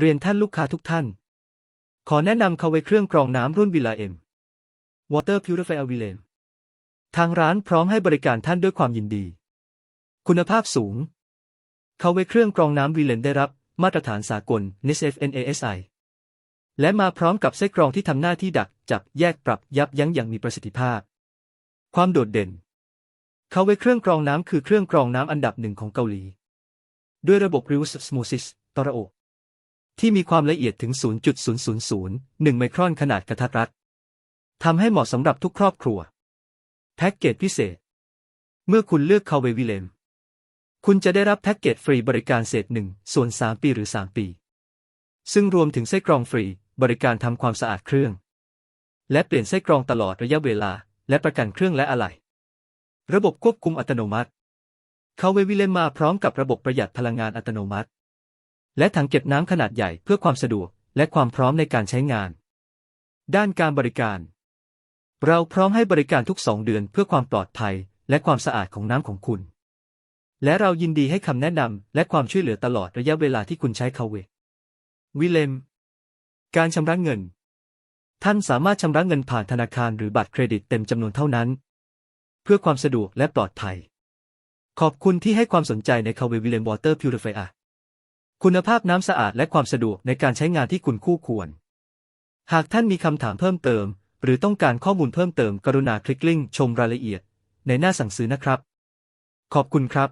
เรียนท่านลูกค้าทุกท่าน ขอแนะนำเขาไว้เครื่องกรองน้ำรุ่นวิลาเอ็ม Water Purifier v i l a m ทางร้านพร้อมให้บริการท่านด้วยความยินดี คุณภาพสูงเขาไว้เครื่องกรองน้ำวิเลนได้รับมาตรฐานสากล NISF NASI และมาพร้อมกับไส้กรองที่ทำหน้าที่ดักจับแยกปรับยับยั้งอย่างมีประสิทธิภาพ ความโดดเด่นเขาไว้เครื่องกรองน้ำคือเครื่องกรองน้ำอันดับหนึ่งของเกาหลี ด้วยระบบ Reverse Osmosis ตระโอ ที่มีความละเอียดถึง 0.0001 ไมครอนขนาดกระทัดรัดทำให้เหมาะสำหรับทุกครอบครัว แพ็กเกจพิเศษ เมื่อคุณเลือกคาเววิเลม คุณจะได้รับแพ็กเกจฟรีบริการเศษหนึ่งส่วน 3 ปีหรือ 3 ปี ซึ่งรวมถึงไส้กรองฟรีบริการทำความสะอาดเครื่อง และเปลี่ยนไส้กรองตลอดระยะเวลา และประกันเครื่องและอะไหล่ระบบควบคุมอัตโนมัติคาเววิเลมมาพร้อมกับระบบประหยัดพลังงานอัตโนมัติ และถังเก็บน้ำขนาดใหญ่เพื่อความสะดวกและความพร้อมในการใช้งาน ด้านการบริการ เราพร้อมให้บริการทุกสองเดือนเพื่อความปลอดภัยและความสะอาดของน้ำของคุณ และเรายินดีให้คำแนะนำและความช่วยเหลือตลอดระยะเวลาที่คุณใช้คาเววิเลม การชำระเงิน ท่านสามารถชำระเงินผ่านธนาคารหรือบัตรเครดิตเต็มจำนวนเท่านั้น เพื่อความสะดวกและปลอดภัย ขอบคุณที่ให้ความสนใจในคาเววิเลมวอเตอร์พิวริฟาย คุณภาพน้ำสะอาดและความสะดวกในการใช้งานที่คุณคู่ควร หากท่านมีคำถามเพิ่มเติม หรือต้องการข้อมูลเพิ่มเติมกรุณาคลิกลิงก์ชมรายละเอียด ในหน้าสั่งซื้อนะครับ ขอบคุณครับ